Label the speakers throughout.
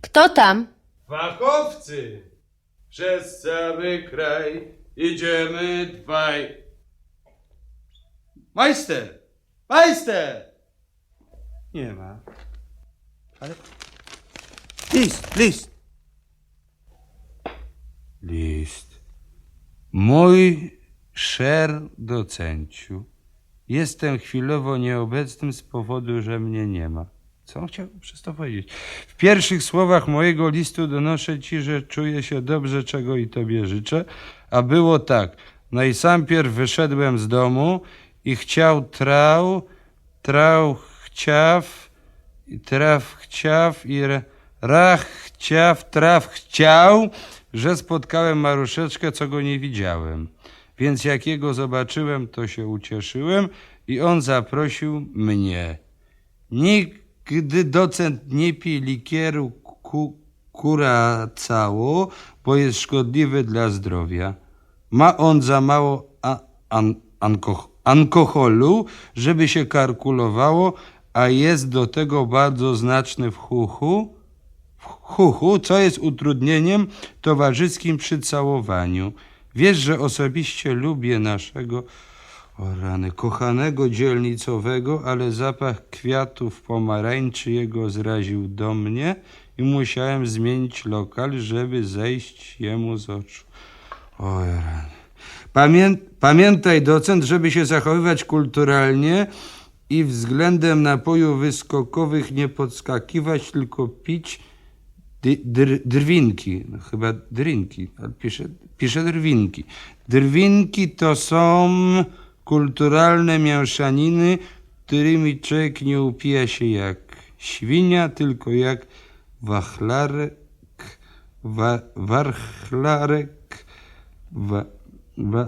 Speaker 1: Kto tam?
Speaker 2: Fachowcy! Przez cały kraj idziemy dwaj. Majster! Majster! Nie ma. Ale... List, list! List. Mój szer docenciu. Jestem chwilowo nieobecnym z powodu, że mnie nie ma. Co on chciał przez to powiedzieć? W pierwszych słowach mojego listu donoszę ci, że czuję się dobrze, czego i tobie życzę. A było tak. Najsampierw wyszedłem z domu i chciał trał, trał chciaw, i traw chciaw i ra- rach chciaw, traw chciał, że spotkałem Maruszeczkę, co go nie widziałem. Więc jak jego zobaczyłem, to się ucieszyłem i on zaprosił mnie. Nigdy docent nie pije likieru ku, bo jest szkodliwy dla zdrowia. Ma on za mało a, an, alkoholu, żeby się kalkulowało, a jest do tego bardzo znaczny w chuchu, w chuchu, co jest utrudnieniem towarzyskim przy całowaniu. Wiesz, że osobiście lubię naszego o rany, kochanego dzielnicowego, ale zapach kwiatów pomarańczy jego zraził do mnie i musiałem zmienić lokal, żeby zejść jemu z oczu. O rany. Pamię pamiętaj, docent, żeby się zachowywać kulturalnie i względem napojów wyskokowych nie podskakiwać, tylko pić dr, drwinki. No, chyba drinki, ale pisze, pisze drwinki. Drwinki to są kulturalne mięszaniny, którymi człowiek nie upija się jak świnia, tylko jak wachlarek, wa, warchlarek, wa, wa,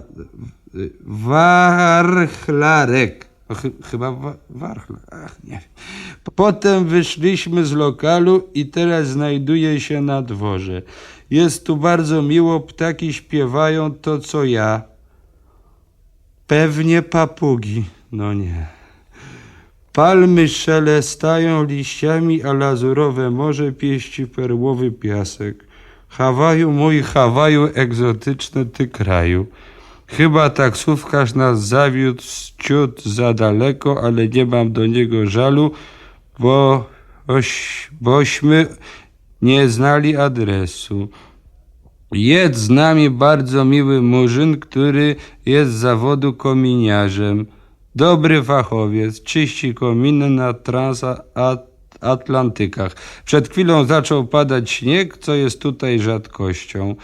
Speaker 2: warchlarek. O, chy, chyba wa, warchlar, ach nie. Potem wyszliśmy z lokalu i teraz znajduję się na dworze. Jest tu bardzo miło, ptaki śpiewają to co ja. Pewnie papugi, no nie. Palmy szelestają liściami, a lazurowe morze pieści perłowy piasek. Hawaju, mój Hawaju, egzotyczny ty kraju. Chyba taksówkarz nas zawiódł ciut za daleko, ale nie mam do niego żalu, bo oś, bośmy nie znali adresu. Jest z nami bardzo miły murzyn, który jest z zawodu kominiarzem. Dobry fachowiec, czyści kominy na transatlantykach. Przed chwilą zaczął padać śnieg, co jest tutaj rzadkością.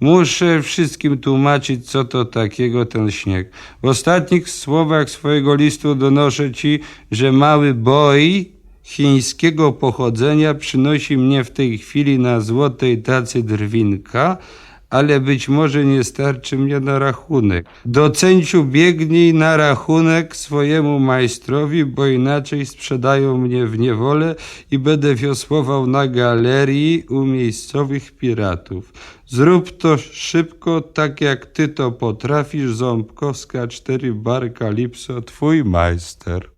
Speaker 2: Muszę wszystkim tłumaczyć, co to takiego ten śnieg. W ostatnich słowach swojego listu donoszę ci, że mały boj chińskiego pochodzenia przynosi mnie w tej chwili na złotej tacy drwinka, ale być może nie starczy mnie na rachunek. Docenciu biegnij na rachunek swojemu majstrowi, bo inaczej sprzedają mnie w niewolę i będę wiosłował na galerii u miejscowych piratów. Zrób to szybko, tak jak ty to potrafisz, Ząbkowska 4 bar Kalipso, twój majster.